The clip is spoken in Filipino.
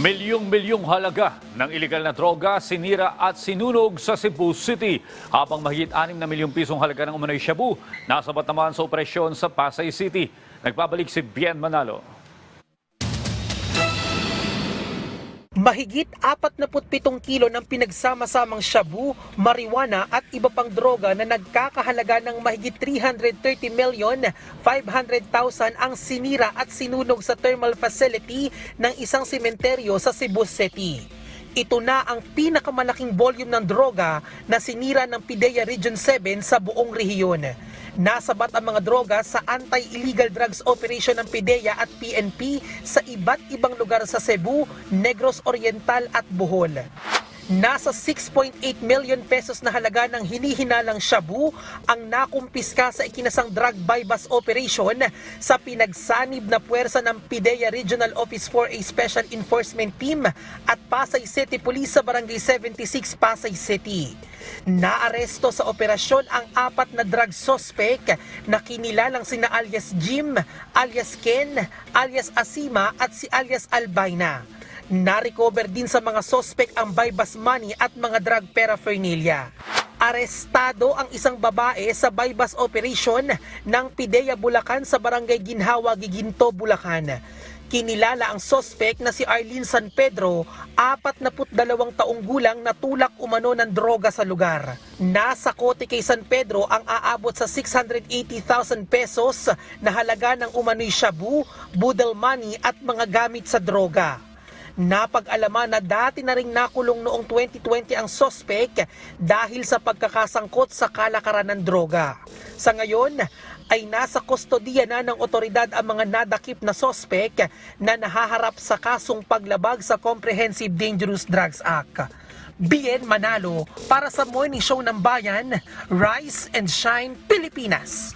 Milyong-milyong halaga ng ilegal na droga sinira at sinunog sa Cebu City. Habang mahigit 6 na milyong pisong halaga ng umano'y shabu, nasabat naman sa operasyon sa Pasay City. Nagbabalik si Bien Manalo. Mahigit 47 kilo ng pinagsama-samang shabu, marijuana at iba pang droga na nagkakahalaga ng mahigit 330 million 500,000 ang sinira at sinunog sa thermal facility ng isang sementeryo sa Cebu City. Ito na ang pinakamalaking volume ng droga na sinira ng PIDEA Region 7 sa buong rehiyon. Nasabat ang mga droga sa Anti-Illegal Drugs Operation ng PIDEA at PNP sa iba't ibang lugar sa Cebu, Negros Oriental at Bohol. Nasa 6.8 million pesos na halaga ng hinihinalang shabu ang nakumpiska sa ikinasang drug buy-bust operation sa pinagsanib na puwersa ng PIDEA Regional Office for a Special Enforcement Team at Pasay City Police sa Barangay 76 Pasay City. Naaresto sa operasyon ang apat na drug suspect na kinilalang sina alias Jim, alias Ken, alias Asima at si alias Albaina. Na-recover din sa mga sospek ang buy-bust money at mga drug paraphernalia. Arestado ang isang babae sa buy-bust operation ng Pidea Bulacan sa barangay Ginhawa, Giginto, Bulacan. Kinilala ang sospek na si Arlene San Pedro, 42 taong gulang na tulak umano ng droga sa lugar. Nasa kote kay San Pedro ang aabot sa 680,000 pesos na halaga ng umano'y shabu, budel money at mga gamit sa droga. Napag-alaman na dati na ring nakulong noong 2020 ang sospek dahil sa pagkakasangkot sa kalakaran ng droga. Sa ngayon, ay nasa kustodiya na ng otoridad ang mga nadakip na sospek na nahaharap sa kasong paglabag sa Comprehensive Dangerous Drugs Act. Bien Manalo para sa Morning Show ng Bayan, Rise and Shine Pilipinas.